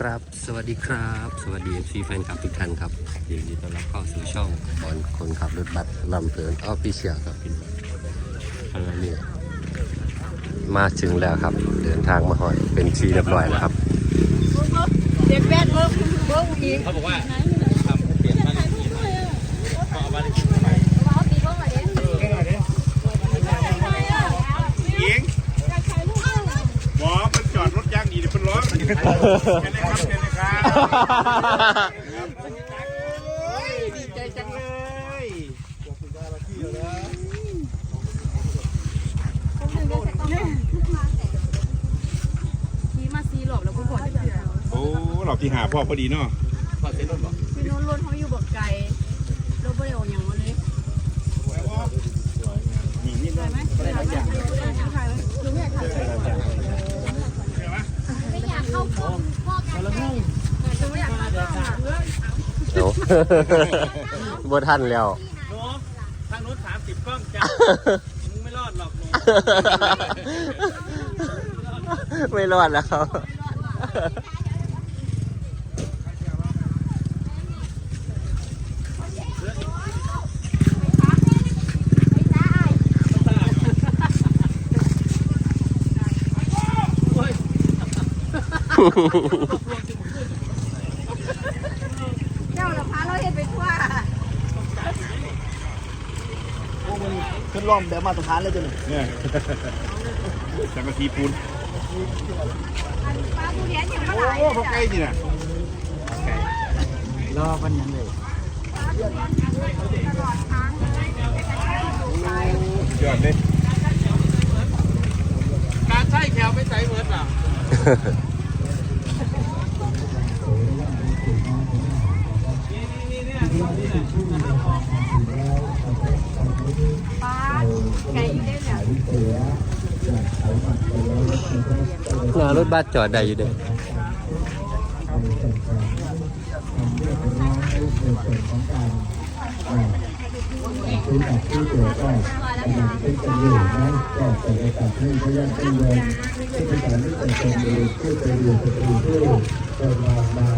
ครับ สวัสดีครับ สวัสดี FC แฟนคลับทุกท่านครับยินดีต้อนรับเข้าสู่ช่องบอลคนขับรถบัสลำเพลินออฟฟิเชียลครับพี่น้องอันนี้มาถึงแล้วครับ เดินทางมาหอยเป็นทีเรียบร้อยแล้วครับเด็กแม่เบิ้งเบิ้งอีกเขาบอกว่าทำเปลี่ยนบ้านเลขที่ใหม่เขาเอาบ้านเลขที่ใหม่ เองหมอมันจอดรถยางดีเดี๋ยวมันร้อนเชิญเลยครับเชิญเลยครับโอ้ย ดีใจจังเลยขี่มาซีหลบแล้วก็บ่นเถื่อนโอ้เราที่หาพ่อพอดีเนาะพอเซ็นรถบอกพี่นู้นรถเขาอยู่บอกไกลรถบริโภคอย่างวันนี้นี่นี่ใช่ไหมไม่ได้ถ่ายถ่ายไหมลุงอยากถ่ายไม่อยากเข้ากล้องพ่อกันลุงไม่อยาก เข้ากล้องอะเดี๋ยวบ่ทันแล้วหนูทางนู้นสามสิบกล้องจ้ามึงไม่รอดหรอกหนูไม่รอดแล้ว เจ้าละพาเราเห็นไปทั่วขึ้นร่อมแบบมาตรฐานเลยจ้ะนี่เนี่ยสังกะสีปูนปลาผู้เลี้ยงอย่างโอ้เมื่อไหร่พอใกล้จีน่ะรอกันยังเลยตลอดทางเลยยอดเลยการใช้แขวไปใส่เหมือนอะ น่ารถบัสจอดได้อยู่เด้อซื้อกับที่เจอก็กำลังเป็นกันอยู่นะก็เปิดโอกาสให้พยานผู้เรียนที่เป็นการที่เป็นคนดีที่เป็นอยู่สตรีที่เดินมามา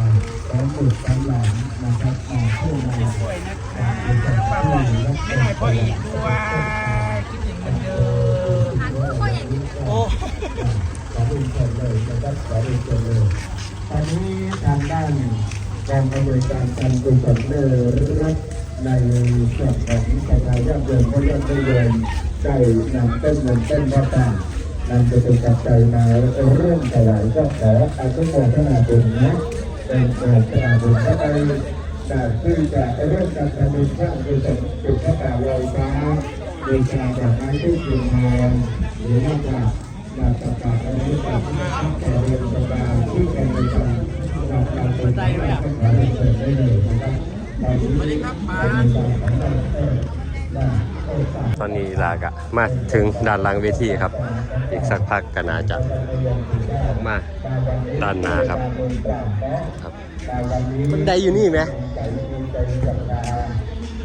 ทั้งหมดทั้งหลังนะครับอ่าผู้มาเป็นการที่รักษา ขอเป็นคนเลยนะครับขอเป็นคนเลยตอนนี้ทางด้านกองอำนวยการการกุศลเลิศในส่วนของสภาย่ำเดินก็ย่ำได้เดินได้นำเต้นเงินเต้นมะพร้าวนำไปเป็นปัจจัยมาเรื่องถวายก็ขออาทุโมทนาบุญนะเป็นโมทนาบุญเข้าไปแต่ซึ่งจะเริ่มการทำบุญพระคือจะจุดพระป่าลอยฟ้าโดยการดอกไม้ที่กินทองหรือว่าจาป ตอนนี้ลากะมาถึงด้านหลังเวทีครับ อีกสักพักก็น่าจะมาด้านหน้าครับครับบันไดอยู่นี่ไหม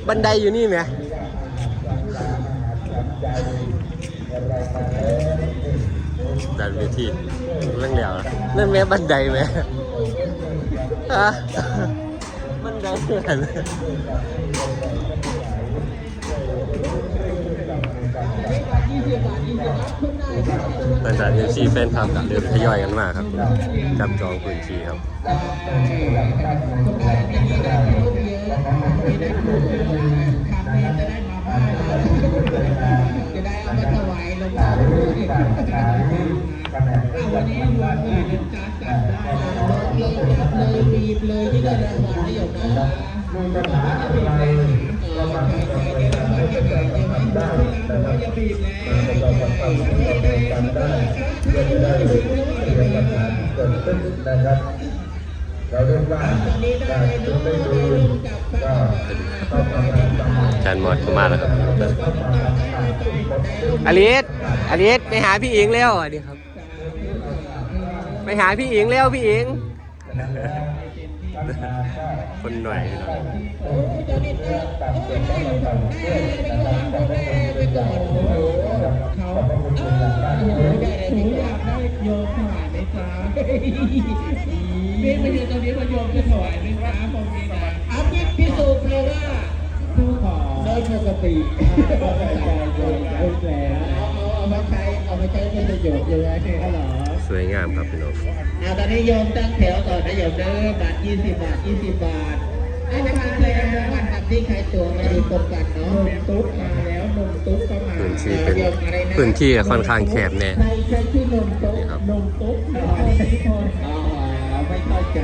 บันไดอยู่นี่ไหมด้านเวทีเรื่องแล้วนั่นแม่บันไดไหมฮะ บันไดอะไรหลังจากเอฟซีแฟนคลับกับเริ่มทยอยกันมาครับจับจองพื้นที่ครับจะได้เอามาถวายหลวงพ่อวันนี้รวมเงินจัดจัดได้ เลยจัดเลยบีบเลยที่ได้รางวัลได้หยกนะเออใครใครได้รางวัลจะไหนใช่ไหมเราบอกอย่าบีบแล้วได้ได้ได้ได้นะครับเราเรียกว่าการจุดไม่ดูก็ต้องทำงานตามอาจารย์มอดก็มาแล้วครับอลิสอลิสไปหาพี่อิงเร็วสวัสดีครับ ไปหาพี่อิงเร็วพี่อิง คนหน่อยพี่น้องเขาออได้หนูอยากได้โยมถวายไหมจ๊ะนี่มาอยู่ตรงนี้มาโยมจะถวายไหมจ๊ะผมนี่นะเอาพี่พิสูจน์เลยว่าผู้ขอได้ปกติเอาไปใช้โยมพูดแล้วเอามาใช้เอามาใช้เป็นประโยชน์ยังไงเนี่ยเหรอ สวยงามครับพี่น้องเอาตอนนี้โยมตั้งแถวก่อนนะโยมเด้อบาทยี่สิบบาทยี่สิบบาทไอ้ทางเลยวันทำที่ใครตัวมาดูตรงกันเนาะนมตุ๊กมาแล้วนมตุ๊กก็มาพื้นที่เป็นโยมอะไระพื้นที่ค่อนข้างแคบแน่ใครใช้ชื่อนมตุ๊กนี่ครับนมตุ๊กอ๋อไม่เข้าใจ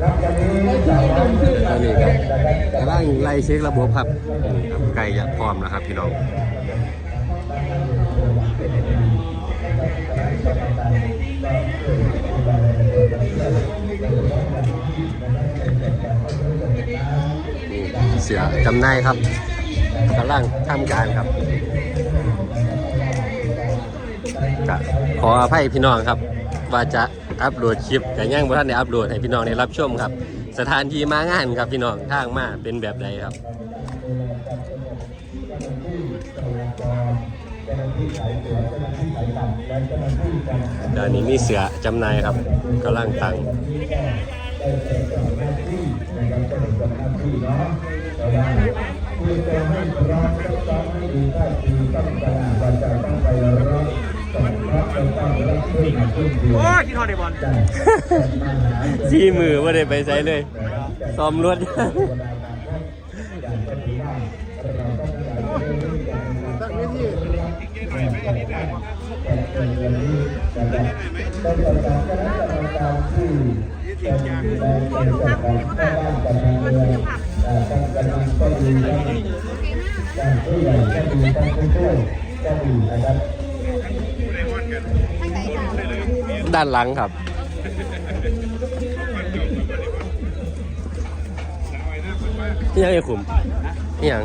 ครับวันนี้ไม่สาใช่มนมตุ๊กตอนนี้ครับกำลังไล่เช็คระบบครับครับใกล้จะพร้อมแล้วครับพี่น้อง เสือจำหนายครับกำลังทำการครับก็ขออภัยพี่น้องครับ ว่าจะอัปโหลดคลิปแต่ยังบ่ทันได้อัปโหลดให้พี่น้องได้รับชมครับ สถานที่มางานครับพี่น้องทางมาเป็นแบบใดครับด้านนี้มีเสือจำนายครับกำลังตัง คือจะให้พร้อมต้องให้ดีท่าทีต้องกระดาษใจต้องไปรับต้องรับต้องรับขึ้นขึ้นเดียวโอ้ยที่ทอดในบอลที่มือว่าได้ไปใช้เลยซ้อมรถตั้งไม่ที่ต้ องปรกาศคณะกรรการที่เป็นแรงเจ้าของบ้านประธานเมืองท่านกำลังก็ดีท่านผู้ใหญ่ก็ดีท่านผู้ช่วยก็ดีนะครับด้านหลังครับนี่ยังไงขุมนี่ยัง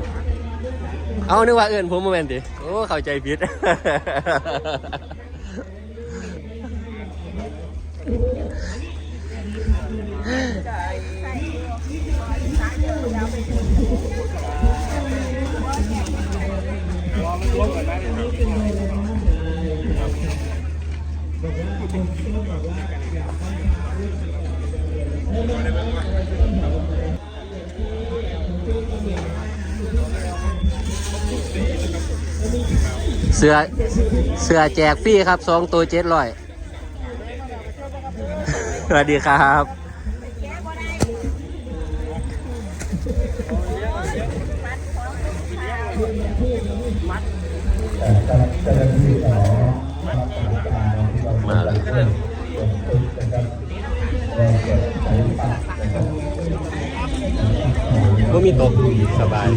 เอานึกว่าเอื่นผมโมเมนต์ดิโอ้เข้าใจผิด เสือเสือแจกฟรีครับสองตัวเจ็ดร้อยสวัสดีครับ มาแล้วก็มีตกสบาย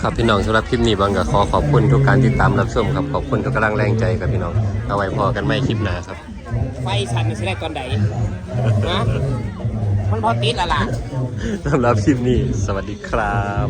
ครับพี่น้องสำหรับคลิปนี้บางก็ขอขอบคุณทุกการติดตามรับชมครับขอบคุณทุกกำลังแรงใจครับพี่น้องเอาไว้พอกันไม่คลิปหน้าครับ ไฟฉันสิได้ตอนไหนะมันพอติดและล่ะสำหรับคลิปนี้ สวัสดีครับ